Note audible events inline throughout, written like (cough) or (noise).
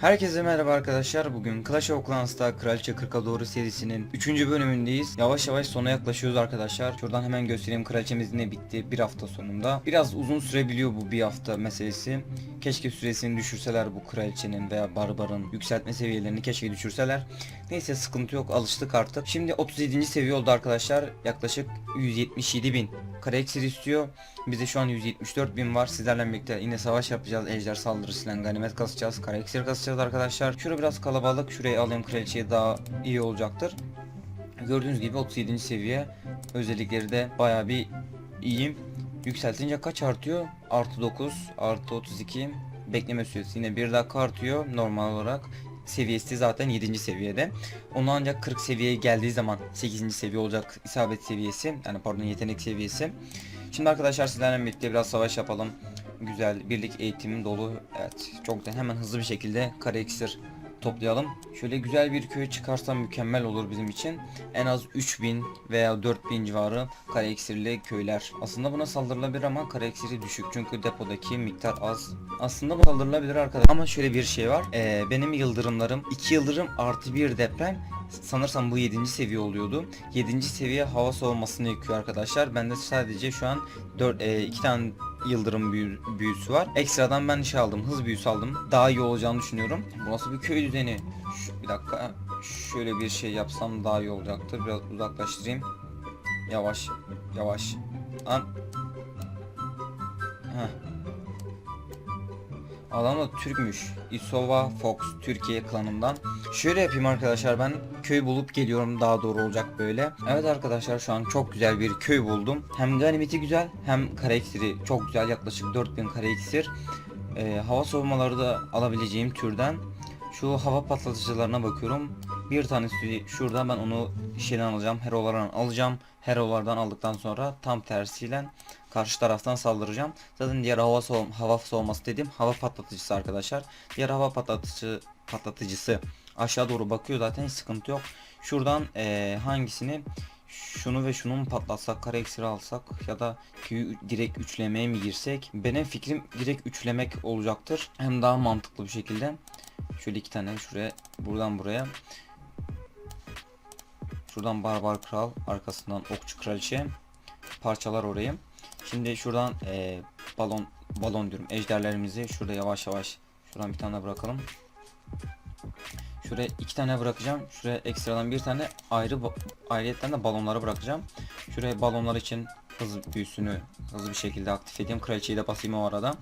Herkese merhaba arkadaşlar. Bugün Clash of Clans'ta Kraliçe 40'a doğru serisinin 3. bölümündeyiz. Yavaş yavaş sona yaklaşıyoruz arkadaşlar. Şuradan hemen göstereyim kraliçemiz ne bitti bir hafta sonunda. Biraz uzun sürebiliyor bu bir hafta meselesi. Keşke süresini düşürseler bu kraliçenin veya barbarın yükseltme seviyelerini keşke düşürseler. Neyse sıkıntı yok alıştık artık. Şimdi 37. seviye oldu arkadaşlar. Yaklaşık 177 bin kare iksir istiyor. Bizde şu an 174 bin var. Sizlerle birlikte yine savaş yapacağız. Ejder saldırısıyla ganimet kasacağız. Kare iksir kasacağız arkadaşlar. Şurada biraz kalabalık. Şurayı alayım kraliçeye daha iyi olacaktır. Gördüğünüz gibi 37. seviye. Özellikleri de baya bir iyiyim. Yükseltince kaç artıyor? Artı 9, artı 32. Bekleme süresi yine 1 dakika artıyor normal olarak. Seviyesi zaten 7. seviyede. Onu ancak 40 seviyeye geldiği zaman 8. seviye olacak isabet seviyesi. Yani pardon yetenek seviyesi. Şimdi arkadaşlar sizlerle birlikte biraz savaş yapalım. Güzel birlik eğitimim dolu. Evet çok da hemen hızlı bir şekilde kare iksir toplayalım. Şöyle güzel bir köy çıkarsa mükemmel olur bizim için. En az 3000 veya 4000 civarı kare iksirli köyler. Aslında buna saldırılabilir ama kare iksiri düşük. Çünkü depodaki miktar az. Aslında bu saldırılabilir arkadaşlar. Ama şöyle bir şey var. Ee, benim yıldırımlarım 2 yıldırım artı 1 deprem sanırsam bu 7. seviye oluyordu. 7. seviye hava soğumasını yıkıyor arkadaşlar. Bende sadece şu an 4 2 tane yıldırım büyü, büyüsü var. Ekstradan ben şey aldım. Hız büyüsü aldım. Daha iyi olacağını düşünüyorum. Bu nasıl bir köy düzeni? Şu, bir dakika. Şöyle bir şey yapsam daha iyi olacaktır. Biraz uzaklaştırayım. Yavaş. Yavaş. An. Heh. Adam da Türkmüş. Isova Fox Türkiye klanından. Şöyle yapayım arkadaşlar ben köy bulup geliyorum daha doğru olacak böyle. Evet arkadaşlar şu an çok güzel bir köy buldum. Hem ganimeti güzel hem kare iksiri çok güzel yaklaşık 4000 kare iksir. Ee, hava soğumaları da alabileceğim türden. Şu hava patlatıcılarına bakıyorum. Bir tanesi şurada ben onu şeyden alacağım. Herolardan alacağım. Herolardan aldıktan sonra tam tersiyle karşı taraftan saldıracağım. Zaten diğer hava soğum hava soğuması dediğim hava patlatıcısı arkadaşlar. Diğer hava patlatıcı patlatıcısı aşağı doğru bakıyor zaten sıkıntı yok. Şuradan eee, hangisini şunu ve şunu mu patlatsak kare eksiri alsak ya da direkt üçlemeye mi girsek benim fikrim direkt üçlemek olacaktır hem daha mantıklı bir şekilde şöyle iki tane şuraya buradan buraya şuradan barbar kral arkasından okçu kraliçe parçalar orayı şimdi şuradan eee, balon balon diyorum ejderlerimizi şurada yavaş yavaş şuradan bir tane bırakalım Şuraya iki tane bırakacağım. Şuraya ekstradan bir tane ayrı ayrıyetten de balonları bırakacağım. Şuraya balonlar için hız büyüsünü hızlı bir şekilde aktif edeyim. Kraliçeyi de basayım o arada.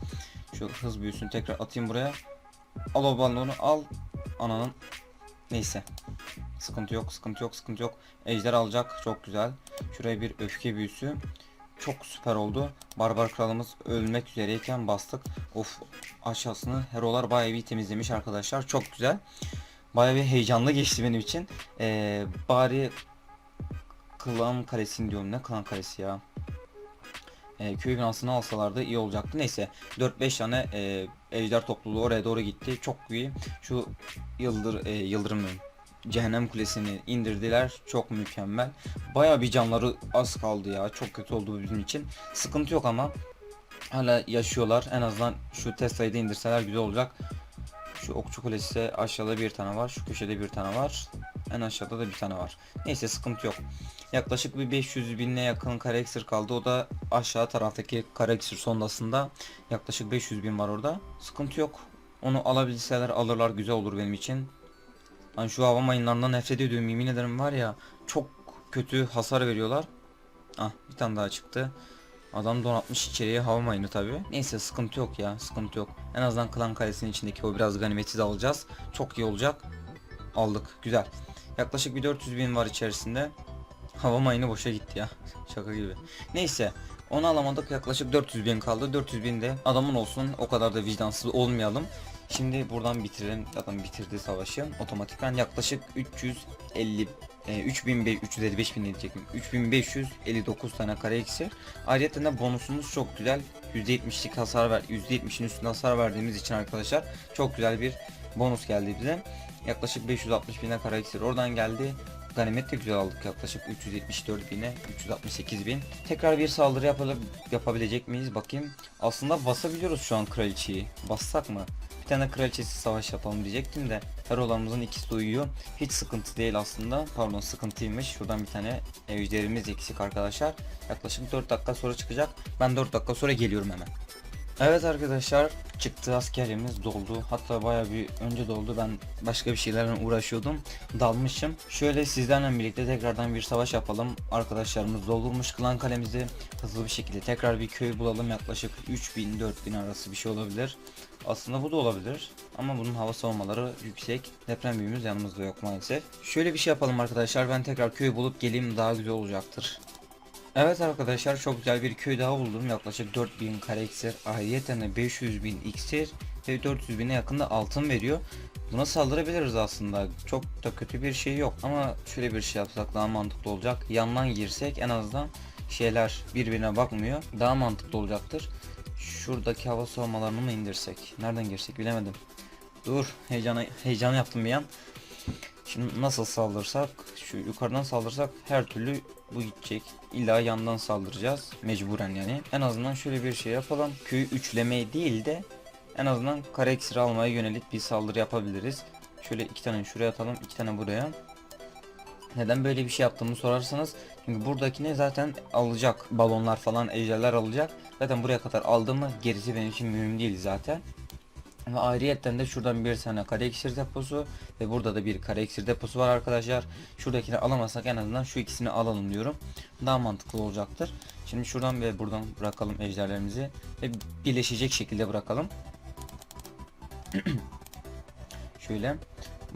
Şu hız büyüsünü tekrar atayım buraya. Al o balonu al. Ananın. Neyse. Sıkıntı yok, sıkıntı yok, sıkıntı yok. Ejder alacak. Çok güzel. Şuraya bir öfke büyüsü. Çok süper oldu. Barbar kralımız ölmek üzereyken bastık. Of aşağısını herolar bayağı bir temizlemiş arkadaşlar. Çok güzel. Bayağı bir heyecanlı geçti benim için. Ee, bari klan kalesini diyorum ne klan kalesi ya. Ee, köy binasını alsalardı iyi olacaktı. Neyse 4-5 tane e, ejder topluluğu oraya doğru gitti. Çok iyi. Şu yıldır e, yıldırım. Cehennem kulesini indirdiler. Çok mükemmel. Bayağı bir canları az kaldı ya. Çok kötü oldu bizim için. Sıkıntı yok ama hala yaşıyorlar. En azından şu Tesla'yı da indirseler güzel olacak. Şu okçu kulesi aşağıda bir tane var. Şu köşede bir tane var. En aşağıda da bir tane var. Neyse sıkıntı yok. Yaklaşık bir 500 binine yakın kare iksir kaldı. O da aşağı taraftaki kare iksir sondasında. Yaklaşık 500 bin var orada. Sıkıntı yok. Onu alabilseler alırlar güzel olur benim için. Hani şu hava mayınlarından nefret ediyorum yemin ederim var ya. Çok kötü hasar veriyorlar. Ah bir tane daha çıktı. Adam donatmış içeriye hava mayını tabi. Neyse sıkıntı yok ya sıkıntı yok. En azından klan kalesinin içindeki o biraz ganimeti de alacağız. Çok iyi olacak. Aldık güzel. Yaklaşık bir 400 bin var içerisinde. Hava mayını boşa gitti ya. (laughs) Şaka gibi. Neyse. Onu alamadık yaklaşık 400 bin kaldı. 400 bin de adamın olsun o kadar da vicdansız olmayalım. Şimdi buradan bitirelim. Zaten bitirdi savaşı. Otomatikten yaklaşık 350 e, 3500 355 bin diyecektim. 3559 tane kare eksi. Ayrıca de bonusumuz çok güzel. %70'lik hasar ver, %70'in üstünde hasar verdiğimiz için arkadaşlar çok güzel bir bonus geldi bize. Yaklaşık 560 bine kare eksi oradan geldi. Ganimet de güzel aldık yaklaşık 374 bine 368 bin. Tekrar bir saldırı yapalım, yapabilecek miyiz bakayım. Aslında basabiliyoruz şu an kraliçeyi. Bassak mı? tane kraliçesi savaş yapalım diyecektim de herolarımızın ikisi de uyuyor. Hiç sıkıntı değil aslında. Pardon sıkıntıymış. Şuradan bir tane ejderimiz eksik arkadaşlar. Yaklaşık 4 dakika sonra çıkacak. Ben 4 dakika sonra geliyorum hemen. Evet arkadaşlar çıktı askerimiz doldu. Hatta baya bir önce doldu ben başka bir şeylerle uğraşıyordum dalmışım. Şöyle sizlerle birlikte tekrardan bir savaş yapalım. Arkadaşlarımız doldurmuş klan kalemizi. Hızlı bir şekilde tekrar bir köy bulalım. Yaklaşık 3000-4000 arası bir şey olabilir. Aslında bu da olabilir ama bunun hava savunmaları yüksek. Deprem büyüğümüz yanımızda yok maalesef. Şöyle bir şey yapalım arkadaşlar. Ben tekrar köy bulup geleyim. Daha güzel olacaktır Evet arkadaşlar çok güzel bir köy daha buldum. Yaklaşık 4000 kare iksir, ayrıyeten de 500 bin iksir ve 400 bine yakında altın veriyor. Buna saldırabiliriz aslında. Çok da kötü bir şey yok ama şöyle bir şey yapsak daha mantıklı olacak. Yandan girsek en azından şeyler birbirine bakmıyor. Daha mantıklı olacaktır. Şuradaki hava soğumalarını mı indirsek? Nereden girsek bilemedim. Dur heyecanı heyecan yaptım bir an. Şimdi nasıl saldırsak şu yukarıdan saldırsak her türlü bu gidecek. İlla yandan saldıracağız mecburen yani. En azından şöyle bir şey yapalım. Köyü üçlemeye değil de en azından kare iksiri almaya yönelik bir saldırı yapabiliriz. Şöyle iki tane şuraya atalım, iki tane buraya. Neden böyle bir şey yaptığımı sorarsanız çünkü buradakini zaten alacak balonlar falan ejderler alacak. Zaten buraya kadar aldı mı gerisi benim için mühim değil zaten. Ve ayrıyetten de şuradan bir tane kare iksir deposu ve burada da bir kare iksir deposu var arkadaşlar. Şuradakini alamazsak en azından şu ikisini alalım diyorum. Daha mantıklı olacaktır. Şimdi şuradan ve buradan bırakalım ejderlerimizi ve birleşecek şekilde bırakalım. (clears throat) Şöyle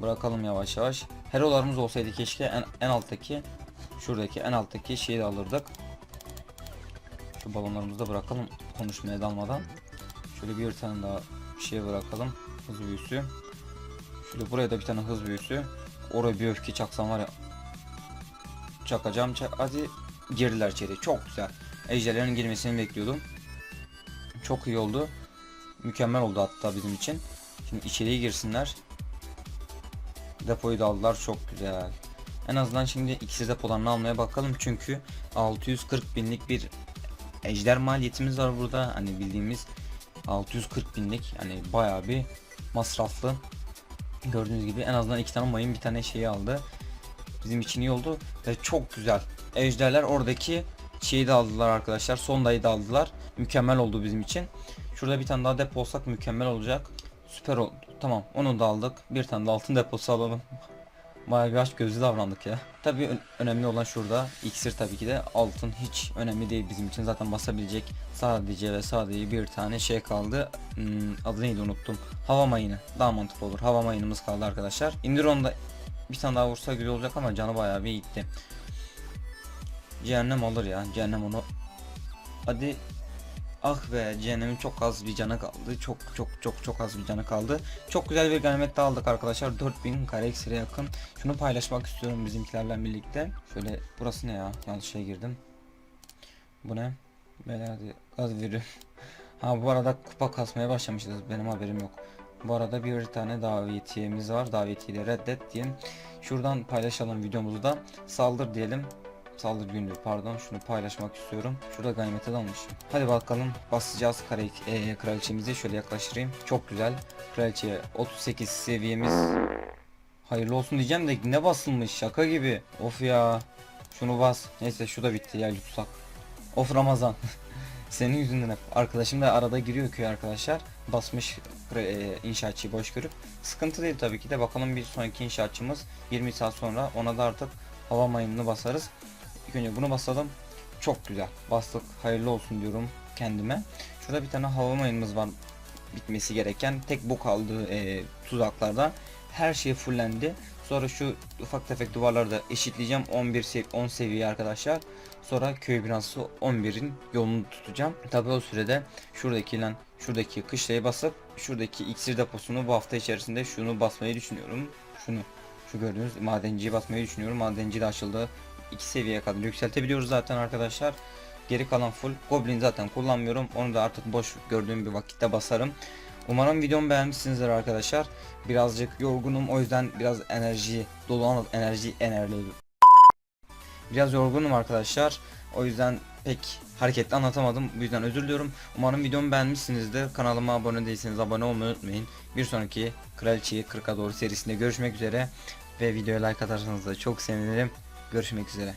bırakalım yavaş yavaş. Herolarımız olsaydı keşke en, en alttaki şuradaki en alttaki şeyi de alırdık. Şu balonlarımızı da bırakalım konuşmaya dalmadan. Şöyle bir tane daha şey bırakalım. Hız büyüsü. Şöyle buraya da bir tane hız büyüsü. Oraya bir öfke çaksam var ya. Çakacağım. Çak Hadi girdiler içeri. Çok güzel. Ejderlerin girmesini bekliyordum. Çok iyi oldu. Mükemmel oldu hatta bizim için. Şimdi içeriye girsinler. Depoyu da aldılar. Çok güzel. En azından şimdi ikisi depolarını almaya bakalım. Çünkü 640 binlik bir ejder maliyetimiz var burada. Hani bildiğimiz 640 binlik yani bayağı bir masraflı. Gördüğünüz gibi en azından iki tane mayın bir tane şeyi aldı. Bizim için iyi oldu ve çok güzel. Ejderler oradaki şeyi de aldılar arkadaşlar. Sondayı da aldılar. Mükemmel oldu bizim için. Şurada bir tane daha depo olsak mükemmel olacak. Süper oldu. Tamam onu da aldık. Bir tane de altın deposu alalım. Bayağı bir aç gözlü davrandık ya. Tabii önemli olan şurada iksir tabii ki de altın hiç önemli değil bizim için. Zaten basabilecek sadece ve sadece bir tane şey kaldı. Hmm, adı neydi unuttum. Hava mayını. Daha mantıklı olur. Hava mayınımız kaldı arkadaşlar. Indiron'da bir tane daha vursa güzel olacak ama canı bayağı bir gitti. Cehennem alır ya. Cehennem onu. Hadi Ah be cehennemin çok az bir canı kaldı. Çok çok çok çok az bir canı kaldı. Çok güzel bir ganimet de aldık arkadaşlar. 4000 kare eksire yakın. Şunu paylaşmak istiyorum bizimkilerle birlikte. Şöyle burası ne ya? Yanlış şeye girdim. Bu ne? Böyle hadi gaz veriyor. Ha bu arada kupa kasmaya başlamışız. Benim haberim yok. Bu arada bir tane davetiyemiz var. Davetiyi de reddet diyelim. Şuradan paylaşalım videomuzu da. Saldır diyelim. Saldır günlüğü pardon şunu paylaşmak istiyorum. Şurada ganimete dalmış. Hadi bakalım basacağız kare, e, kraliçemizi şöyle yaklaştırayım. Çok güzel. Kraliçeye 38 seviyemiz. Hayırlı olsun diyeceğim de ne basılmış şaka gibi. Of ya. Şunu bas. Neyse şu da bitti ya tutsak. Of Ramazan. (laughs) Senin yüzünden hep. Arkadaşım da arada giriyor köy arkadaşlar. Basmış e, inşaatçıyı boş görüp. Sıkıntı değil tabii ki de. Bakalım bir sonraki inşaatçımız 20 saat sonra ona da artık hava mayınını basarız. İlk önce bunu basalım. Çok güzel. Bastık. Hayırlı olsun diyorum kendime. Şurada bir tane hava mayınımız var. Bitmesi gereken. Tek bu kaldı e, tuzaklarda. Her şey fullendi. Sonra şu ufak tefek duvarları da eşitleyeceğim. 11 sev 10 seviye arkadaşlar. Sonra köy binası 11'in yolunu tutacağım. Tabi o sürede şuradaki lan şuradaki kışlayı basıp şuradaki iksir deposunu bu hafta içerisinde şunu basmayı düşünüyorum. Şunu şu gördüğünüz madenciyi basmayı düşünüyorum. Madenci de açıldı. 2 seviyeye kadar yükseltebiliyoruz zaten arkadaşlar. Geri kalan full. Goblin zaten kullanmıyorum. Onu da artık boş gördüğüm bir vakitte basarım. Umarım videomu beğenmişsinizdir arkadaşlar. Birazcık yorgunum o yüzden biraz enerji dolu ama enerji enerji. Biraz yorgunum arkadaşlar. O yüzden pek hareketli anlatamadım. Bu yüzden özür diliyorum. Umarım videomu beğenmişsinizdir. Kanalıma abone değilseniz abone olmayı unutmayın. Bir sonraki Kraliçeyi 40'a doğru serisinde görüşmek üzere. Ve videoya like atarsanız da çok sevinirim. Görüşmek üzere.